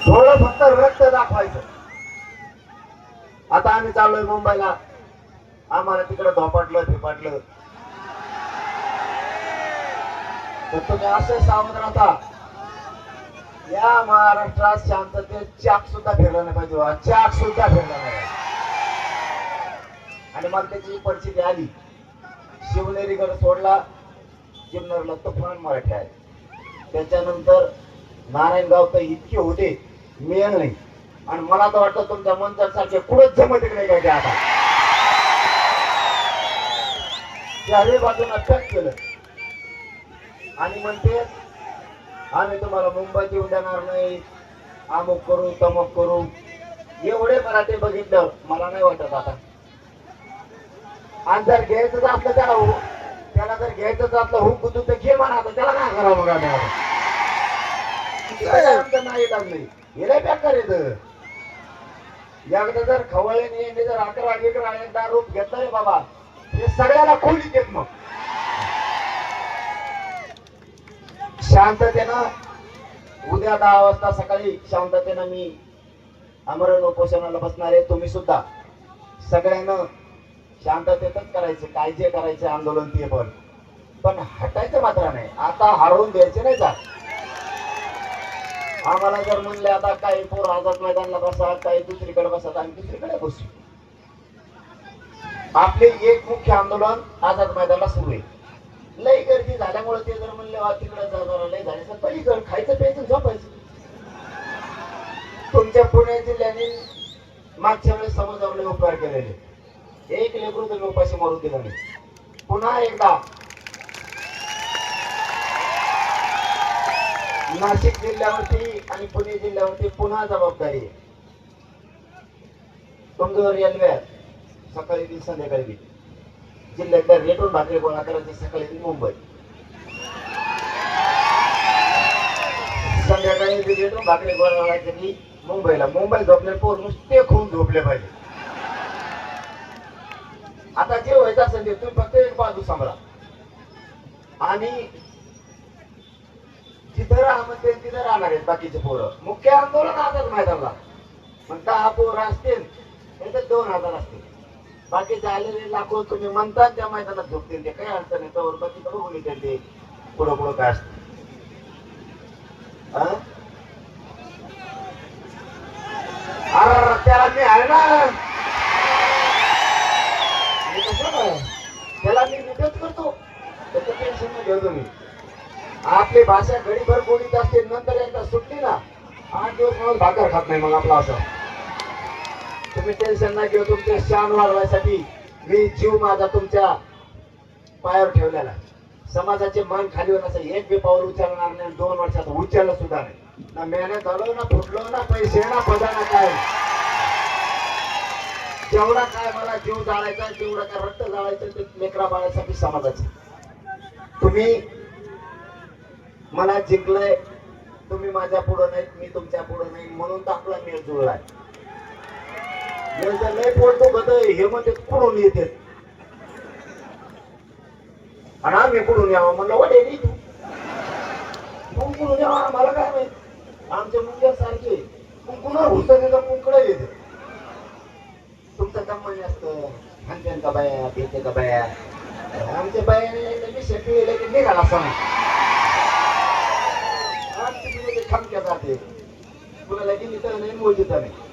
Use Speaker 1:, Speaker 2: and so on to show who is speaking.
Speaker 1: थोडं फक्त रक्त दाखवायचं. आता आम्ही चाललोय मुंबईला. आम्हाला तिकडे धोपाटलं फिपाटलं तर तुम्ही असे सावध राहता. या महाराष्ट्रात शांततेत चाक सुद्धा फिरला नाही पाहिजे बा. चाक सुद्धा फिरला नाही. आणि मग त्याची परिस्थिती आली. शिवनेरीकडे सोडला. जिमनरला तुफान मराठी आहे. त्याच्यानंतर नारायणगाव तर इतके होते. मिळेल नाही. आणि मला तर वाटतं तुमच्या मंतर सारखे कुठंच जमत नाही काय काय आता? चारही बाजूला पॅक केलं. आणि म्हणते आम्ही तुम्हाला मुंबईत येऊ देणार नाही. अमुक करू तमुक करू. एवढे मराठी बघितलं मला नाही वाटत आता. आणि जर घ्यायचं असलं त्याला हु- त्याला जर घ्यायचं असलं हुक गुतू तर घे म्हणा त्याला काय करावं मग आम्ही नाही बेकार येत एकदा जर खवळले यांनी जर अकरा अकरा एकदा रूप घेतलं रे बाबा हे सगळ्याला खोली देत मग. शांततेनं उद्या दहा वाजता सकाळी शांततेनं मी अमरण उपोषणाला बसणार आहे तुम्ही सुद्धा. सगळ्यांना शांततेतच करायचं काय जे करायचे आंदोलन ते पण. पण हटायचं मात्र नाही. आता हरवून द्यायचे नाही जात आम्हाला जर म्हणले आता काही पोर आझाद मैदानला बसा काही दुसरीकडे बसा आम्ही दुसरीकडे बसू. आपले एक मुख्य आंदोलन आझाद मैदानला सुरू आहे. लई गर्दी झाल्यामुळे ते जर म्हणले वा तिकडे जा जरा लय झाले. तर पलीकडे खायचं प्यायचं झोपायचं. तुमच्या पुणे जिल्ह्याने मागच्या वेळेस समजावले उपकार केलेले. एक लेकरू तुम्ही उपाशी मारून दिला नाही. पुन्हा एकदा नाशिक जिल्ह्यावरती आणि पुणे जिल्ह्यावरती पुन्हा जबाबदारी आहे. तुमचं रेल्वे सकाळी बी संध्याकाळी बी जिल्ह्यातल्या रेटून भाकरी गोळा करायची सकाळी बी मुंबई. संध्याकाळी बी रेटून भाकरी गोळा करायचं की मुंबईला. मुंबई झोपले पोर नुसते खून झोपले पाहिजे. आता जे व्हायचं असेल ते तुम्ही फक्त एक बाजू सांभाळा आणि जिथं राहणार आहेत बाकीचे पोरं. मुख्य आंदोलन आजच मैदानला. मग दहा पोरं असतील नाही तर दोन हजार असतील. बाकीचे आलेले लाखो तुम्ही म्हणतात त्या मैदानात झोपतील ते. काही अडचण नाही तर बाकी बघून येतील ते. पुढं पुढं काय असतं. हा? अरे त्याला मी आहे ना. त्याला मी मदत करतो. त्याचं टेन्शन नाही घेऊ तुम्ही. आपली भाषा घडीभर बोलीत असते नंतर एकदा सुटली ना आठ दिवस म्हणून भाकर खात नाही मग आपला असं. तुम्ही टेन्शन नाही घेऊ तुमचे शान वाढवायसाठी मी जीव माझा तुमच्या पायावर ठेवलेला समाजाचे मन खाली होत असं एक बी पाऊल उचलणार नाही दोन वर्षात उचललं सुद्धा नाही. ना मेहनत झालो ना फुटलो ना पैसे ना पदा ना काय? जेवढा काय मला जीव जाळायचा जेवढा काय रक्त जाळायचं ते लेकरा बाळासाठी समाजाचे. तुम्ही मला जिंकलंय तुम्ही माझ्या पुढं नाहीत मी तुमच्या पुढं नाही म्हणून तर आपला मेळ जुळलाय. मेळ नाही पोट दुखत हे म्हणते कुठून येते? आणि आम्ही कुठून यावं? म्हणलं वडे नाही तू. तू कुठून यावं? आम्हाला काय माहीत? आमच्या मुंग्या सारखे कुंकुणा हुसरीला कुंकड येते. तुमचं काम म्हणजे असतं हानत्यान का बाया पिते का बाया. आमच्या बाया मी शेती की निघाला असं moo ci tane